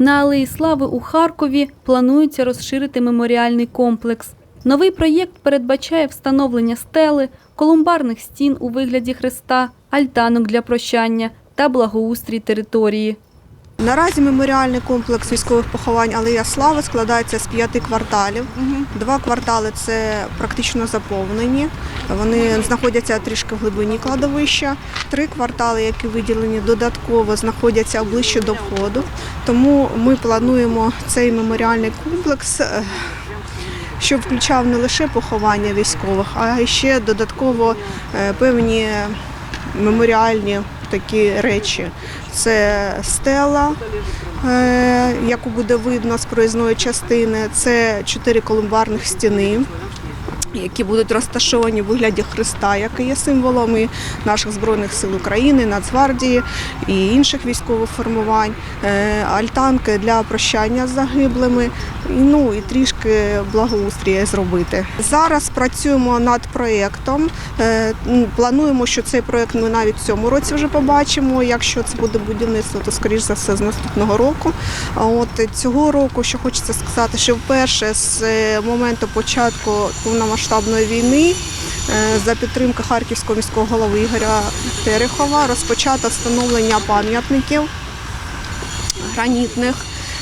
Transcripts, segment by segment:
На Алеї Слави у Харкові планується розширити меморіальний комплекс. Новий проєкт передбачає встановлення стели, колумбарних стін у вигляді хреста, альтанок для прощання та благоустрій території. Наразі меморіальний комплекс військових поховань Алея Слави складається з п'яти кварталів. Два квартали це практично заповнені. Вони знаходяться трішки в глибині кладовища. Три квартали, які виділені додатково, знаходяться ближче до входу. Тому ми плануємо цей меморіальний комплекс. е, Щоб включав не лише поховання військових, а ще додатково е, певні меморіальні такі речі. Це стела, е, яку буде видно з проїзної частини. Це чотири колумбарних стіни, які будуть розташовані в вигляді хреста, який є символом і наших збройних сил України, Нацгвардії і інших військових формувань, е, альтанки для прощання з загиблими, ну і трішки благоустрія зробити. Зараз працюємо над проєктом. Е, Плануємо, що цей проєкт ми навіть в цьому році вже побачимо. Якщо це буде будівництво, то скоріш за все з наступного року. А от цього року, що хочеться сказати, що вперше з е, моменту початку повномасштабної війни. е, За підтримки харківського міського голови Ігоря Терехова розпочато встановлення пам'ятників гранітних.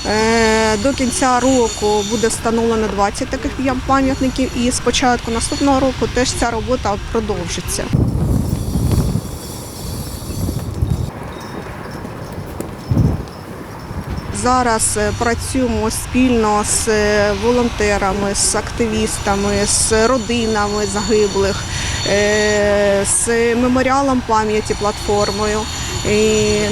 Е, До кінця року буде встановлено 20 таких пам'ятників, і з початку наступного року теж ця робота продовжиться. Зараз е, працюємо спільно з е, волонтерами, з активістами, з родинами загиблих, з меморіалом пам'яті платформою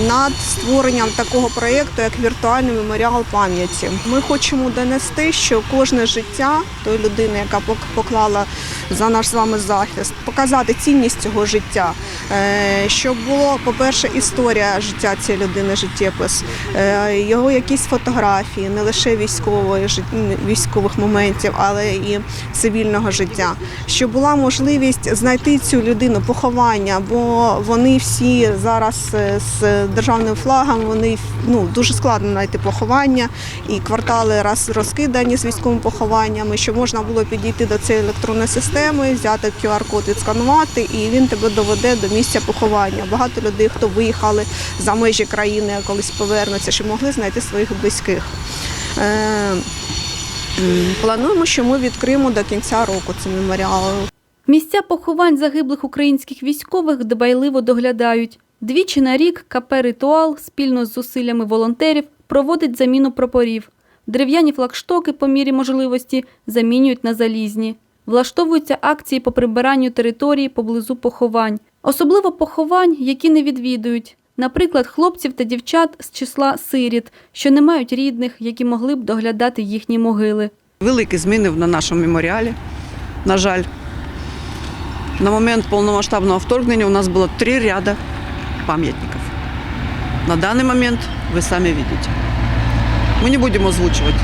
над створенням такого проєкту, як віртуальний меморіал пам'яті. Ми хочемо донести, що кожне життя тої людини, яка пок- поклала за наш з вами захист, показати цінність цього життя, е, щоб було, по-перше, історія життя цієї людини, життєпис, е, його якісь фотографії, не лише військової військових моментів, але і цивільного життя. Щоб була можливість знайти цю людину, поховання, бо вони всі зараз е, з державним флагом, вони ну дуже складно знайти поховання, і квартали раз розкидані з військовими похованнями, щоб можна було підійти до цієї електронної системи, взяти QR-код, відсканувати, і він тебе доведе до місця поховання. Багато людей, хто виїхали за межі країни, колись повернуться, щоб могли знайти своїх близьких. Е, Плануємо, що ми відкриємо до кінця року цей меморіал. Місця поховань загиблих українських військових дбайливо доглядають. Двічі на рік КП «Ритуал» спільно з зусиллями волонтерів проводить заміну прапорів. Дерев'яні флагштоки по мірі можливості замінюють на залізні. Влаштовуються акції по прибиранню території поблизу поховань. Особливо поховань, які не відвідують. Наприклад, хлопців та дівчат з числа сиріт, що не мають рідних, які могли б доглядати їхні могили. Великі зміни на нашому меморіалі. На жаль, на момент повномасштабного вторгнення у нас було три ряда пам'ятників. На даний момент ви самі бачите. Ми не будемо озвучувати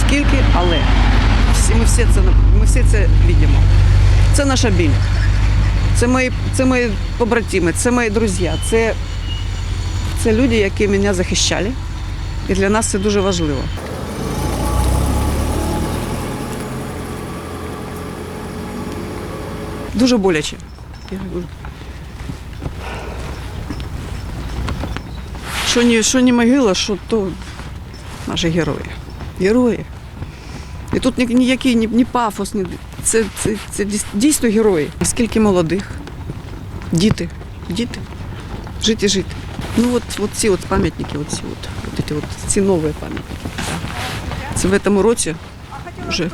скільки, але ми, всі це, ми всі це бачимо. Це наша біль. Це мої, це мої побратими, це мої друзі, це, це люди, які мене захищали. І для нас це дуже важливо. Дуже боляче. Я говорю. Що не, що не могила, що то наші герої. Герої. І тут ні- ніякий ні, ні пафос, ні, це, це, це дійсно герої. Скільки молодих, діти, діти, жити, жити. Ну от, от ці от пам'ятники, от ці от, от, ці от, ці нові пам'ятники. Це в цьому році вже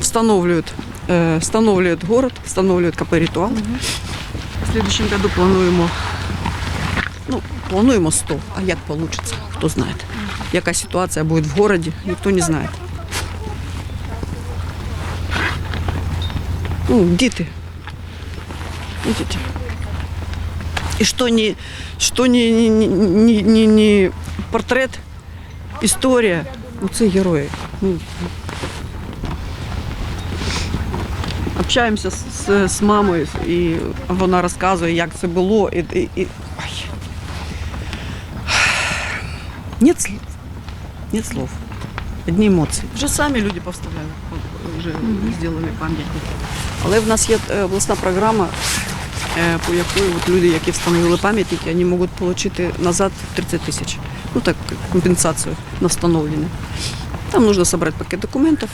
встановлюють, э, встановлюють город, встановлюють КП «Ритуал». В следующем году плануємо, ну, плануємо 100, а як вийде, хто знає. Яка ситуація буде в городі, ніхто не знає. Ну, діти. Видите? І що не, що не, не, не, не, не портрет, історія, ну це герої. Ну, общаємося з, з мамою, і вона розказує, як це було. І, і, і... Нет слов. Нет слов. Одні емоції. Вже самі люди повставляли, вже зробили пам'ятники. Але в нас є е, обласна програма, е, по якої от люди, які встановили пам'ятники, вони можуть отримати назад 30 тисяч. Ну так, компенсацію на встановлення. Там нужно собрать пакет документов.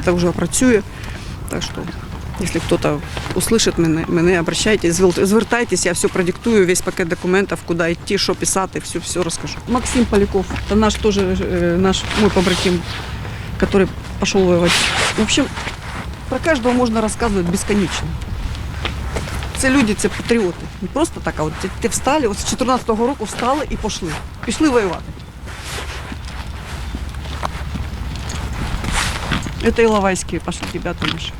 Это уже працює. Так що, якщо хтось услышит мене, мене обращайтесь, звел- звертайтесь, я все продиктую, весь пакет документов, куди йти, що писати, все, все розкажу. Максим Поляков, это наш тоже, э, наш мой побратим, который пошел воевать. В общем, про каждого можна розказувати безконечно. Це люди, це патріоти. Не просто так, а от ти, ти встали, от з 14-го року встали і пішли. Пішли воювати. Это Иловайские пошли ребята наши.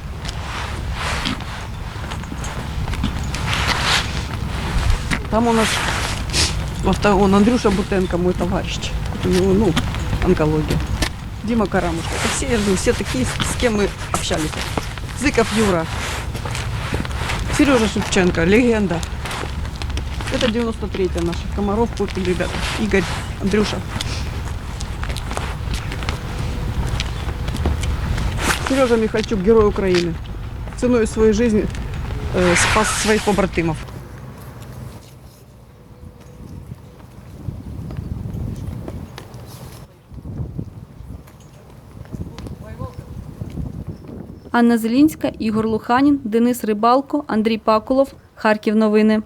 Там у нас во втор- он Андрюша Бутенко, мой товарищ. У него, ну, онкология. Дима Карамушка. Это все, я же говорю, все такие, с с кем мы общались. Зыков Юра. Сережа Шевченко, легенда. Это 93-я наша. Комаров, Путин, ребята. Игорь, Андрюша. Сережа Михальчук, герой України. Ціною своєї життя е, спас своїх побратимів. Анна Зелінська, Ігор Луханін, Денис Рибалко, Андрій Пакулов. Харків новини.